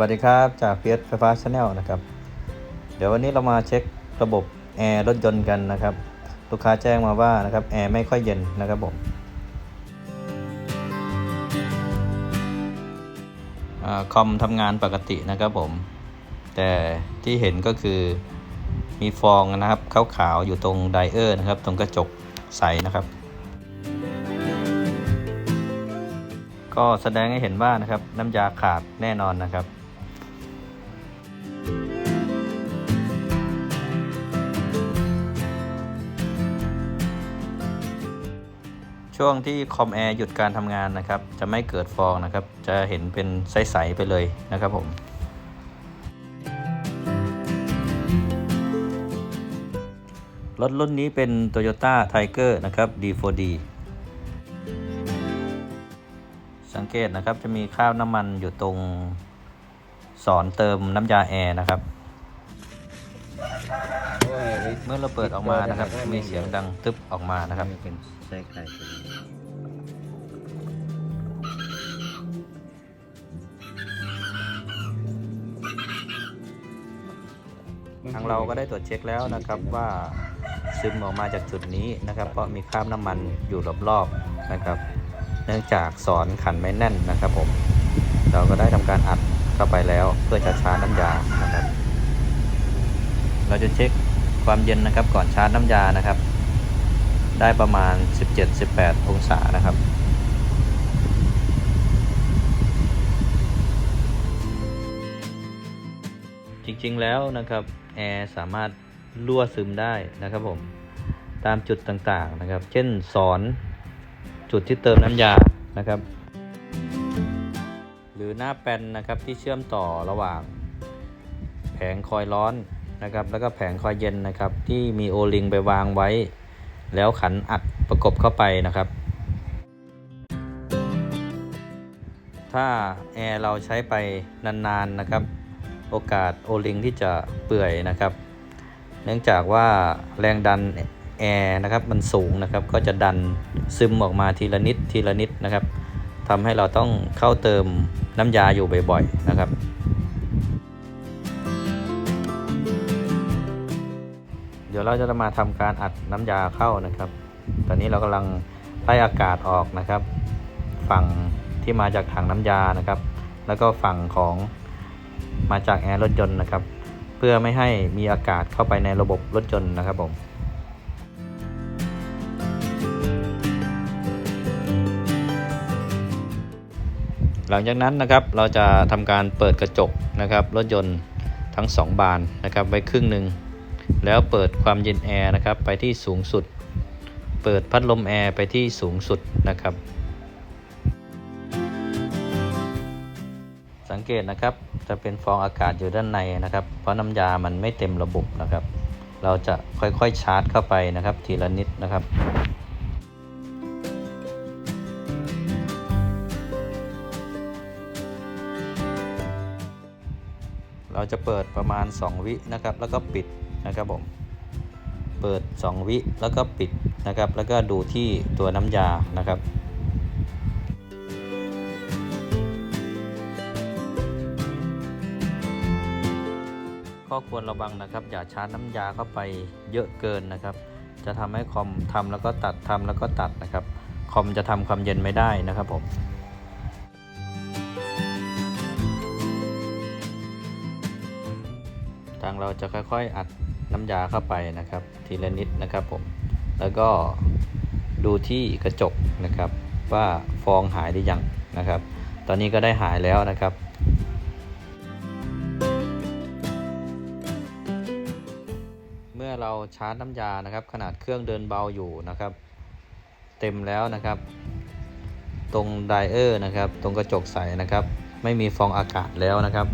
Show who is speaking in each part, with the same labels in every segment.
Speaker 1: วัสดีครับจากเฟียสไฟฟ้าชาแนลนะครับ เดี๋ยววันนี้เรามาเช็คระบบแอร์รถยนต์กันนะครับ ลูกค้าแจ้งมาว่านะครับแอร์ไม่ค่อยเย็นนะครับผมอคอมทำงานปกตินะครับผม แต่ที่เห็นก็คือมีฟองนะครับขาวๆอยู่ตรงไดเออร์นะครับ ตรงกระจกใสนะครับ ก็แสดงให้เห็นว่านะครับน้ำยาขาดแน่นอนนะครับ ช่วงที่คอมแอร์หยุดการทำงานนะครับ จะไม่เกิดฟองนะครับ จะเห็นเป็นใส ๆ ไปเลยนะครับผม รถรุ่นนี้เป็น Toyota Tiger นะครับ D4D สังเกตนะครับจะมีคราบน้ำมันอยู่ตรงสอนเติมน้ำยาแอร์นะครับ เมื่อเราเปิดออกมานะครับ มีเสียงดังตึ๊บออกมานะครับ
Speaker 2: เป็นไส้ไข่เป็น
Speaker 1: ทางเราก็ได้ตรวจเช็คแล้วนะครับว่าซึมออกมาจากจุดนี้นะครับ เพราะมีคราบน้ำมันอยู่รอบๆนะครับ เนื่องจากสอนขันไม่แน่นนะครับผม เราก็ได้ทำการอัดเข้าไปแล้วเพื่อจะชาร์จน้ำยานะครับ เราจะเช็ค ความเย็นนะครับก่อนชาร์จน้ำยานะครับ ได้ประมาณ 17-18 องศานะครับจริงๆแล้วนะครับแอร์สามารถรั่วซึมได้นะครับผมตามจุดต่างๆนะครับ เช่นสอนจุดที่เติมน้ำยานะครับ หรือหน้าแปนนะครับที่เชื่อมต่อระหว่าง แผงคอยร้อน นะครับ แล้วก็แผงคอยเย็นนะครับ ที่มีโอลิงไปวางไว้ แล้วขันอัดประกบเข้าไปนะครับ ถ้าแอร์เราใช้ไปนานๆนะครับ โอกาสโอลิงที่จะเปื่อยนะครับ เนื่องจากว่าแรงดันแอร์นะครับมันสูงนะครับก็จะดันซึมออกมาทีละนิดทีละนิดนะครับทำให้เราต้องเข้าเติมน้ำยาอยู่บ่อยๆนะครับ ยวเราจะมาทำการอัดน้ำยาเข้านะครับ ตอนนี้เรากำลังไล่อากาศออกนะครับ ฝั่งที่มาจากถังน้ำยานะครับ แล้วก็ฝั่งของมาจากแอร์รถยนต์นะครับ เพื่อไม่ให้มีอากาศเข้าไปในระบบรถยนต์นะครับผมหลังจากนั้นนะครับเราจะทำการเปิดกระจกนะครับ รถยนต์ทั้ง 2 บานนะครับไว้ครึ่งหนึ่ง แล้วเปิดความเย็นแอร์นะครับไปที่สูงสุด เปิดพัดลมแอร์ไปที่สูงสุดนะครับ สังเกตนะครับจะเป็นฟองอากาศอยู่ด้านในนะครับ เพราะน้ำยามันไม่เต็มระบบนะครับ เราจะค่อยๆชาร์จเข้าไปนะครับ ทีละนิดนะครับเราจะเปิดประมาณ 2 วินะครับ แล้วก็ปิด นะครับผมเปิด 2 วิแล้วก็ปิดนะครับ แล้วก็ดูที่ตัวน้ำยานะครับข้อควรระวังนะครับ อย่าชาร์จน้ำยาเข้าไปเยอะเกินนะครับ จะทำให้คอมทำแล้วก็ตัดทำแล้วก็ตัดนะครับ คอมจะทำความเย็นไม่ได้นะครับผมทางเราจะค่อยๆอัด น้ำยาเข้าไปนะครับ ทีละนิดนะครับผมแล้วก็ดูที่กระจกนะครับ ว่าฟองหายหรือยังนะครับ ตอนนี้ก็ได้หายแล้วนะครับเมื่อเราชาร์จน้ำยานะครับ ขนาดเครื่องเดินเบาอยู่นะครับ เต็มแล้วนะครับ ตรงไดเออร์นะครับ ตรงกระจกใสนะครับ ไม่มีฟองอากาศแล้วนะครับ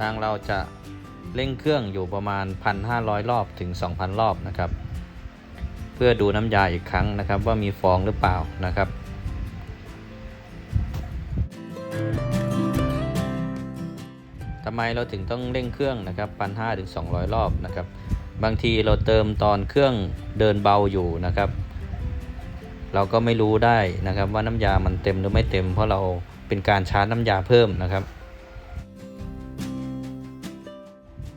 Speaker 1: ทางเราจะเร่งเครื่องอยู่ประมาณ 1,500 รอบถึง 2,000 รอบนะครับ เพื่อดูน้ำยาอีกครั้งนะครับ ว่ามีฟองหรือเปล่านะครับทำไมเราถึงต้องเร่งเครื่องนะครับพันห้าถึงสองรอบนะครับ บางทีเราเติมตอนเครื่องเดินเบาอยู่นะครับ เราก็ไม่รู้ได้นะครับว่าน้ำยามันเต็มหรือไม่เต็ม เพราะเราเป็นการชาร์จน้ำยาเพิ่มนะครับ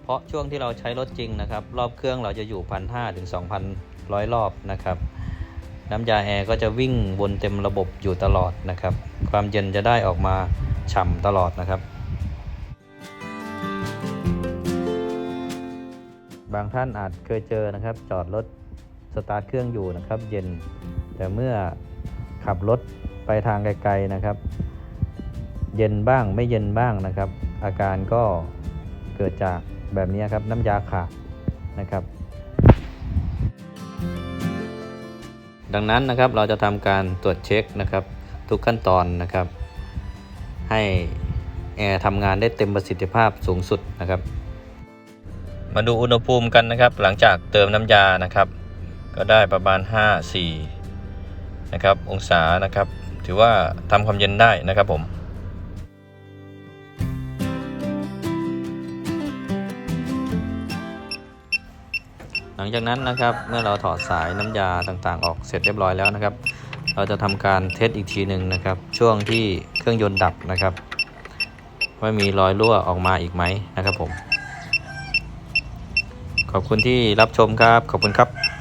Speaker 1: เพราะช่วงที่เราใช้รถจริงนะครับ รอบเครื่องเราจะอยู่พันห้าถึงสองพันร้อยรอบนะครับ น้ำยาแอร์ก็จะวิ่งวนเต็มระบบอยู่ตลอดนะครับ ความเย็นจะได้ออกมาฉ่ำตลอดนะครับ บางท่านอาจเคยเจอนะครับ จอดรถสตาร์ทเครื่องอยู่นะครับ เย็นแต่เมื่อขับรถไปทางไกลๆนะครับ เย็นบ้างไม่เย็นบ้างนะครับ อาการก็เกิดจาก แบบนี้ครับน้ำยาขาดนะครับ ดังนั้นนะครับเราจะทำการตรวจเช็คนะครับ ทุกขั้นตอนนะครับ ให้แอร์ทำงานได้เต็มประสิทธิภาพสูงสุดนะครับ มาดูอุณหภูมิกันนะครับ หลังจากเติมน้ำยานะครับ ก็ได้ประมาณ 5 4นะครับองศานะครับ ถือว่าทำความเย็นได้นะครับผม ลังจากนั้นนะครับเมื่อเราถอดสายน้ำยาต่างๆ ออกเสร็จเรียบร้อยแล้วนะครับ เราจะทำการเทสอีกทีหนึ่งนะครับ ช่วงที่เครื่องยนต์ดับนะครับว่ามีรอยรั่วออกมาอีกไหมนะครับผม ขอบคุณที่รับชมครับ ขอบคุณครับ